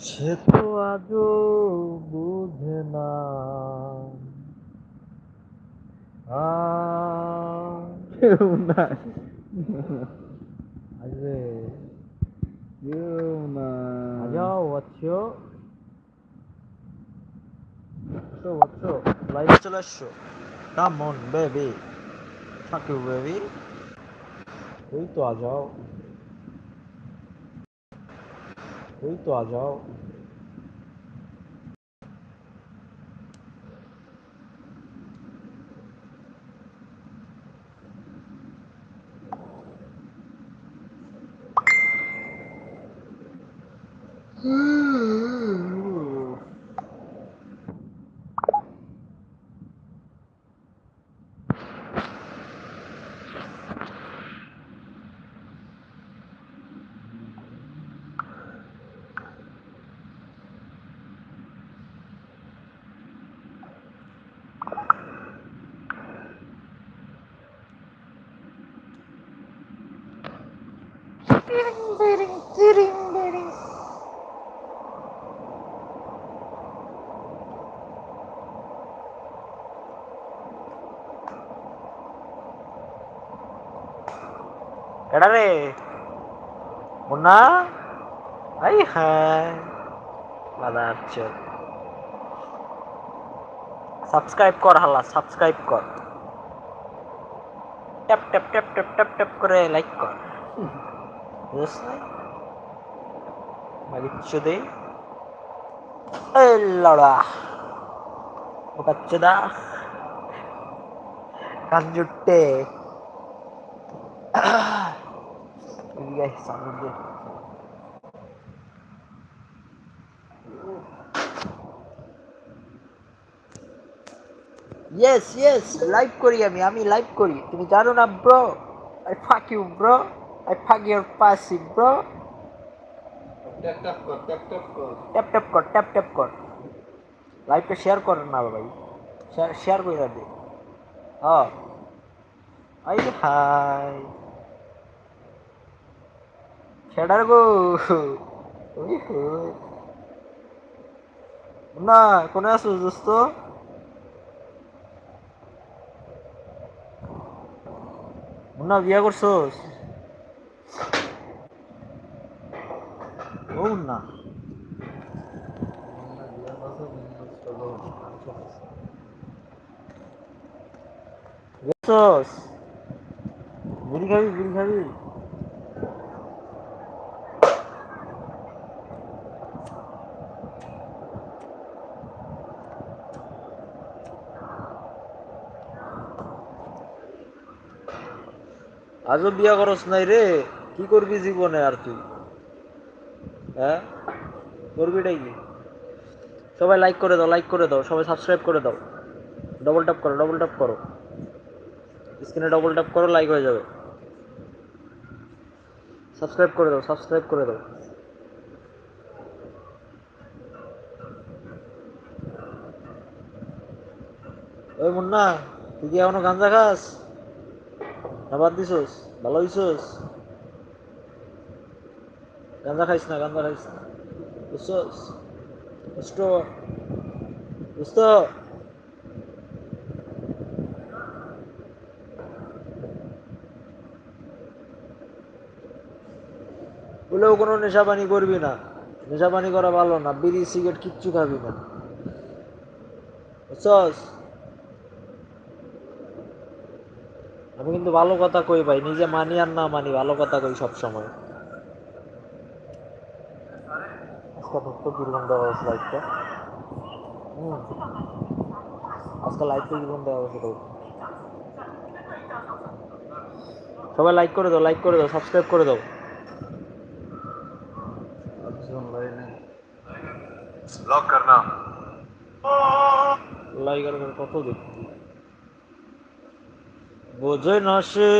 সে তো আজও বুঝে না। কেউ নাই আসবে কেউ যাও বচ্চ তো বচ্চ লাইভ চলে আসছো কাম অন বেবি থাকো বেবি ওই তো আ যাও 8 horas, já কেডা রে মুন্না আই হ্যাঁ দাদা আচ্ছা সাবস্ক্রাইব কর হালা সাবস্ক্রাইব কর tap tap tap tap tap tap করে লাইক কর চুদে এই লড়া ও কাঞ্জুটে guys সামনে দিয়ে ইয়েস ইয়েস লাইভ করি আমি আমি লাইভ করি। তুমি জানো না bro I fuck you bro I fuck your pussy bro tap tap কর ট্যাপ ট্যাপ কর ট্যাপ ট্যাপ কর ট্যাপ ট্যাপ কর লাইভটা শেয়ার কর না, ভাই। শেয়ার করে দে। হ্যাঁ আই হাই ছেড়ার গো না কোনে আছো দোস্ত মুন্না বিয়া করছোস ও না বিড়ি খাবি বিড়ি খাবি আজও বিয়া করস নাই রে। কি করবি জীবনে আর তুই? হ্যাঁ? করবিটাই কি? সবাই লাইক করে দাও লাইক করে দাও, সবাই সাবস্ক্রাইব করে দাও। ডবল ট্যাপ করো ডবল ট্যাপ করো। স্ক্রিনে ডবল ট্যাপ করো লাইক হয়ে যাবে। সাবস্ক্রাইব করে দাও সাবস্ক্রাইব করে দাও। ওই মুন্না, তুই কি এখনও গাঞ্জা খাস? না বাদ দিছোস ভালো হইছোস গাঞ্জা খাইস না গাঞ্জা খাইস না বুঝছোস বুঝতো বুঝতো বলেও কোনো নেশাপানি করবি না। নেশাপানি করা ভালো না। বিড়ি, সিগারেট কিচ্ছু খাবি না। বুঝছস আমি কিন্তু ভালো কথা কই ভাই নিজে মানি আর না মানি ভালো কথা কই সব সময় আজকে ধরতো কীরকম দেওয়া হয়েছে লাইটটা হুম। আজকে লাইটটা কীরকম দেওয়া হয়েছে সবাই লাইক করে দাও লাইক করে দাও সাবস্ক্রাইব করে দাও। লক করনা লাইক আর কত দেখছি বোঝে না সে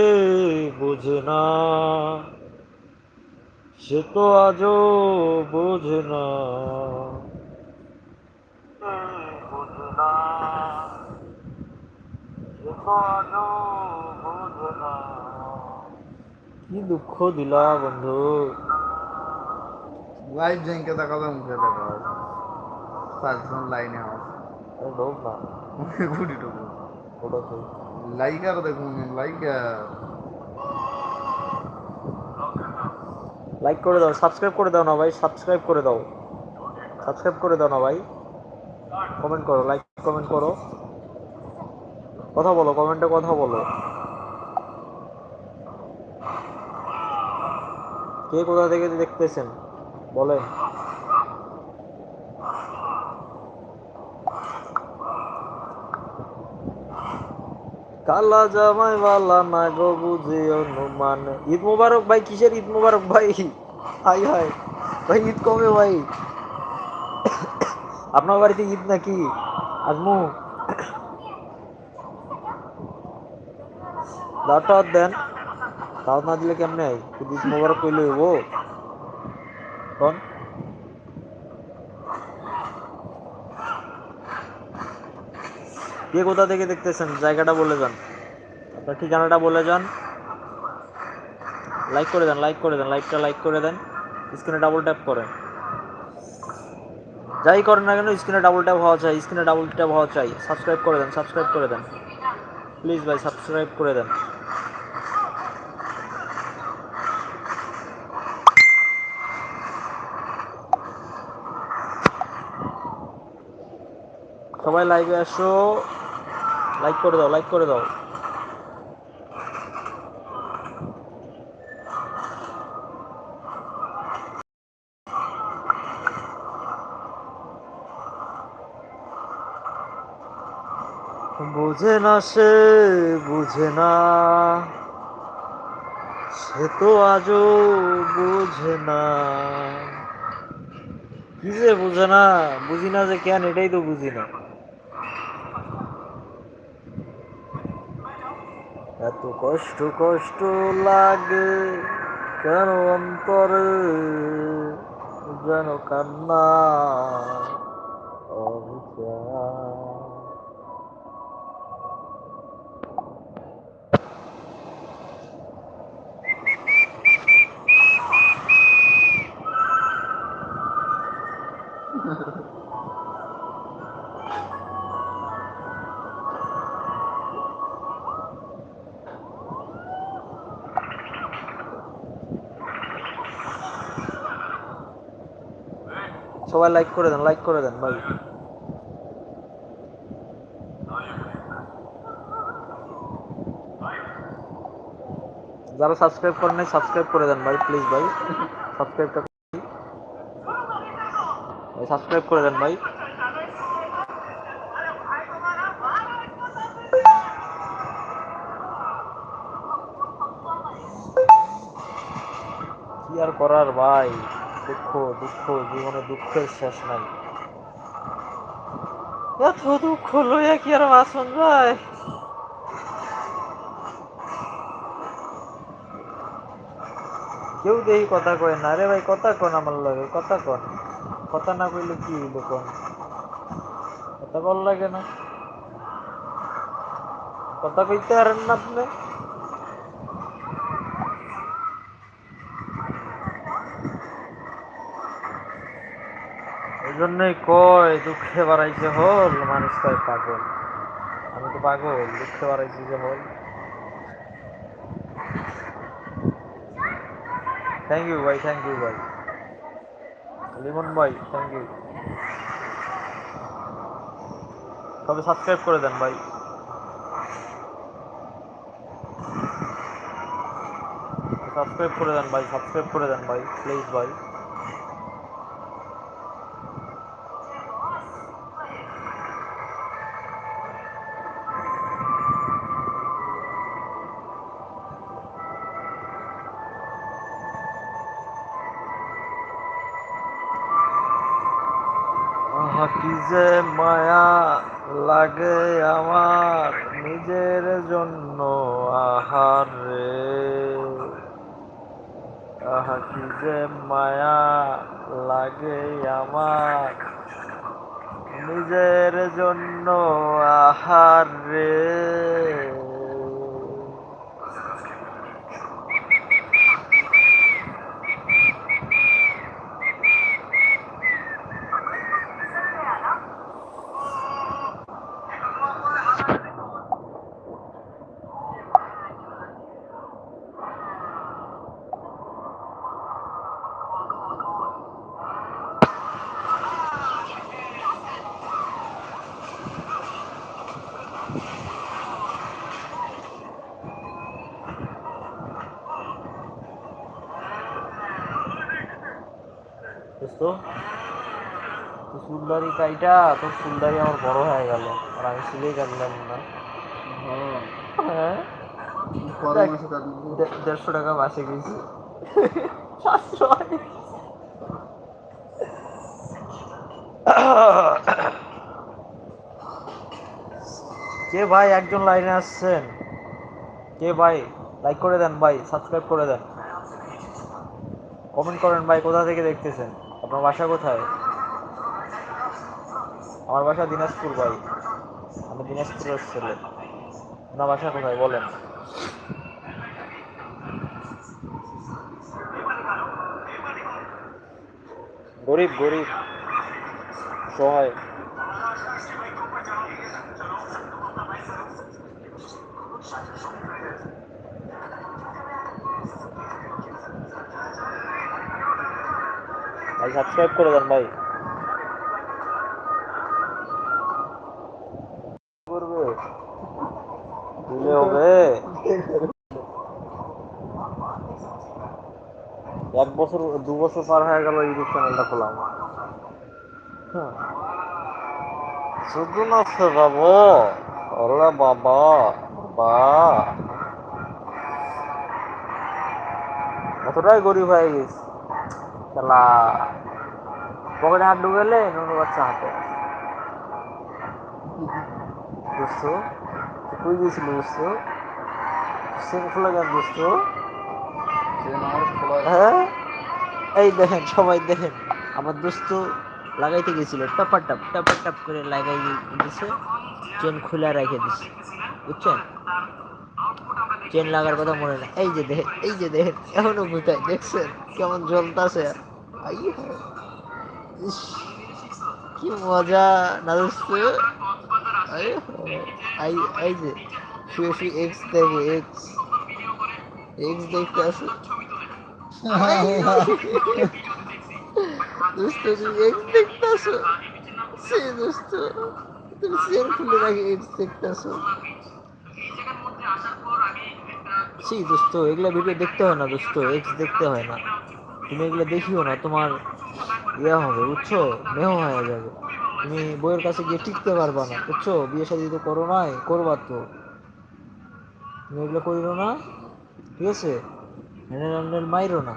বোঝে না। সে তো আজও বোঝে না। বোঝে না। সে তো আজও বোঝে না। কি দুঃখ দিলা বন্ধু। লাইভ জেনকে দেখাবে মুখে দেখাও চারজন লাইনে আস ঢোক না। গুড়ি টুকু ওটা লাইকার দেখুন লাইকার লাইক করে দাও সাবস্ক্রাইব করে দাও না ভাই সাবস্ক্রাইব করে দাও। সাবস্ক্রাইব করে দাও না ভাই। কমেন্ট করো লাইক কমেন্ট করো। কথা বলো কমেন্টে কথা বলো। কে কোথা থেকে দেখতেছেন? বলেন। কালা জামাই বালা না গো বুঝে অনুমান। ঈদ মুবারক ভাই, কিসের ঈদ মুবারক ভাই? Hi hi. ভাই, ঈদ কবে ভাই? আপনার বাড়িতে ঈদ নাকি? আজমু। দাওয়াত দেন। দাওয়াত না দিলে কেমনে হয়? ঈদ মুবারক কইলে হইব। কোন? কে কোথা থেকে দেখতেছেন? জায়গাটা বলে যান। আপনার ঠিকানাটা বলে যান। লাইক করে দেন লাইক করে দেন লাইকটা লাইক করে দেন। স্ক্রিনে ডাবল ট্যাপ করেন। যাই করেন না কেন স্ক্রিনে ডাবল ট্যাপ হওয়া চাই স্ক্রিনে ডাবল ট্যাপ হওয়া চাই। সাবস্ক্রাইব করে দেন সাবস্ক্রাইব করে দেন। প্লিজ ভাই সাবস্ক্রাইব করে দেন। সবাই লাইভে আসো। লাইক করে দাও লাইক করে দাও। বুঝে না সে, বুঝে না। সে তো আজও বুঝে না। কি যে বুঝে না, বুঝি না যে কেন, এটাই তো বুঝি না। এত কষ্ট কষ্ট লাগে কেন অন্তরে? যেন কান্না অবিচার সবাই লাইক করে দেন লাইক করে দেন, ভাই। যারা সাবস্ক্রাইব করেন নাই সাবস্ক্রাইব করে দেন ভাই প্লিজ ভাই। সাবস্ক্রাইবটা সাবস্ক্রাইব করে দেন ভাই। কি আর করার ভাই? দুঃখ দুঃখ, জীবনে দুঃখের শেষ নাই। এত দুঃখ লইয়া কি আর বাসন যায়? কেউ দেখি কথা কয় না রে ভাই, কথা কন আমার লাগে, কথা কন। কথা না কইলে কি হইল কন? কথা বল লাগে না। কথা কইতে পারেন না আপনি? এই জন্যই কয় দুঃখে বাড়াইছে হল মানুষ কয় পাগল। আমি তো পাগল, দুঃখে বাড়াইছি যে হল। থ্যাংক ইউ ভাই থ্যাংক ইউ ভাই। লিমন ভাই থ্যাংক ইউ তবে সাবস্ক্রাইব করে দেন ভাই। সাবস্ক্রাইব করে দেন ভাই সাবস্ক্রাইব করে দেন ভাই প্লিজ ভাই। আমার নিজের জন্য আহার রে। আহা, কি যে মায়া লাগে আমার। নিজের জন্য আহার রে। দোস্ত। তুই চুলদারি কাইটা তোর চুলদারি আমার বড় হয়ে গেল। আর আমি চুলেই কাটলাম না। হ্যাঁ দেড়শো টাকা মাসে গেছি। কে ভাই একজন লাইনে আসছেন? কে ভাই? লাইক করে দেন ভাই সাবস্ক্রাইব করে দেন। কমেন্ট করেন ভাই কোথা থেকে দেখতেছেন? আপনার বাসা কোথায়? আমার বাসা দিনাজপুর ভাই। আমি দিনাজপুরের ছেলে। আপনার বাসা কোথায়? বলেন। গরিব গরিব। সহায়। ভাই সাবস্ক্রাইব করে দেন ভাই। করবে? দিলে হবে। এক বছর দু বছর পার হয়ে গেল ইউটিউব চ্যানেলটা খোলা আমার। শুধু না সে বাবু ওরে বাবা বা। কতটাই গরিব হয়ে গেছি। খেলা। পকেটে হাত ঢুকেলে নুনু বাচ্চা হাতে। বুঝছ তুই গেছিলি বুঝছ সিম খুলে আমার খোলা। হ্যাঁ? এই দেখেন সবাই দেখেন। আমার দোস্ত লাগাইতে গেছিল। টাপা টাপ টাপা টাপ করে লাগাই দিছে। চেন খুলে রেখে দিছে। বুঝছেন? চেন লাগার কথা মনে না এই যে দেখেন এই যে দেখেন এখনও কোথায় দেখছেন? কেমন জ্বলতাছে? কি মজা না আই, এই যে, শুয়ে শুয়ে এক্স দেখে এক্স এক্স দেখতে দোস্ত, তুমি এক্স দেখতেছো সে দোস্ত, তুমি খুলে রাখি এক্স দেখতেছো সি দোস্ত, এগুলো ভিডিও দেখতে হয় না, দোস্ত এক্স দেখতে হয় না। তুমি এগুলো দেখিও না, তোমার ইয়ে হবে, বুঝছ? মেহ হয়ে যাবে। তুমি বইয়ের কাছে গিয়ে টিকতে পারবা না, বুঝছ? বিয়ে শাদি তো করো নাই, করবা তো। তুমি এগুলো করিও না, ঠিক আছে? হ্যান্ডেল মাইরো না।